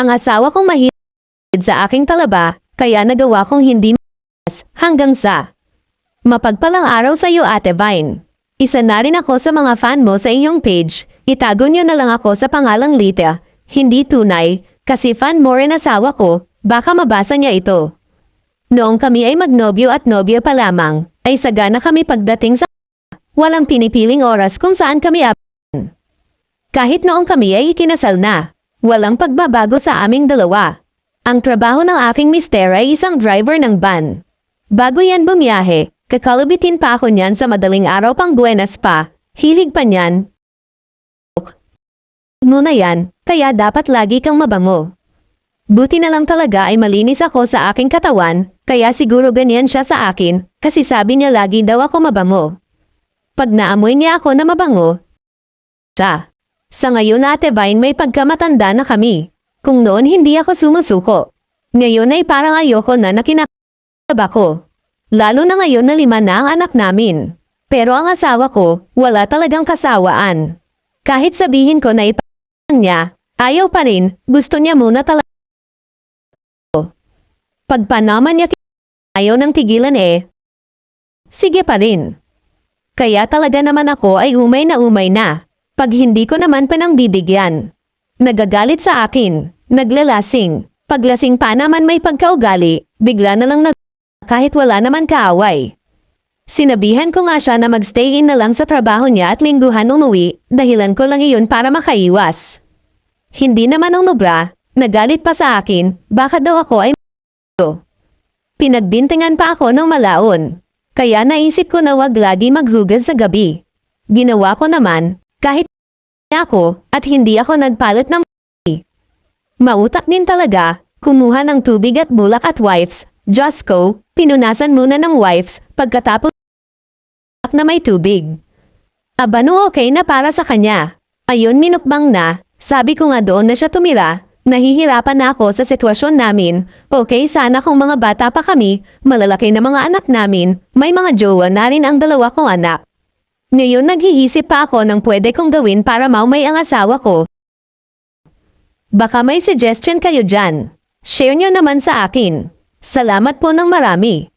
Ang asawa kong mahilig sa aking talaba, kaya nagawa kong hindi mas hanggang sa Mapagpalang araw sa iyo, Ate Vine. Isa na rin ako sa mga fan mo sa inyong page. Itago niyo na lang ako sa pangalang Lita. Hindi tunay, kasi fan mo rin asawa ko, baka mabasa niya ito. Noong kami ay magnobyo at nobyo pa lamang, ay sagana kami pagdating sa Walang pinipiling oras kung saan kami ap Kahit noong kami ay ikinasal na, walang pagbabago sa aming dalawa. Ang trabaho ng aking mister ay isang driver ng van. Bago yan bumiyahe, kakalabitin pa ako niyan sa madaling araw pang buenas pa. Hilig pa niyan. Muna yan, kaya dapat lagi kang mabango. Buti na lang talaga ay malinis ako sa aking katawan, kaya siguro ganyan siya sa akin, kasi sabi niya lagi daw ako mabango. Pag naamoy niya ako na mabango, sa. Sa ngayon ate Vine may pagkamatanda na kami. Kung noon hindi ako sumusuko. Ngayon ay parang ayoko na nakinakaba ko. Lalo na ngayon na lima na ang anak namin. Pero ang asawa ko, wala talagang kasawaan. Kahit sabihin ko na ipa niya, ayaw pa rin, gusto niya muna talaga. Pag panaman niya ayaw nang tigilan eh. Sige pa rin. Kaya talaga naman ako ay umay na umay na. Pag hindi ko naman panang bibigyan. Nagagalit sa akin, naglalasing. Paglasing pa naman may pagkaugali, bigla na lang nag kahit wala naman kaaway. Sinabihan ko nga siya na magstay in na lang sa trabaho niya at lingguhan umuwi, dahilan ko lang iyon para makaiwas. Hindi naman ang nobra, nagalit pa sa akin, baka daw ako ay Pinagbintingan pa ako ng malaon. Kaya naisip ko na wag lagi maghugas sa gabi. Ginawa ko naman, kahit ako, at hindi ako nagpalit ng Mautak din talaga, kumuha ng tubig at bulak at wipes, Diyos ko, pinunasan muna ng wipes, pagkatapos na may tubig. Aba no okay na para sa kanya. Ayun minukbang na, sabi ko nga doon na siya tumira, nahihirapan na ako sa sitwasyon namin. Okay sana kung mga bata pa kami, malalaki na mga anak namin, may mga jowa na rin ang dalawa kong anak. Ngayon naghihisip pa ako ng pwede kong gawin para maumay ang asawa ko. Baka may suggestion kayo dyan. Share nyo naman sa akin. Salamat po ng marami.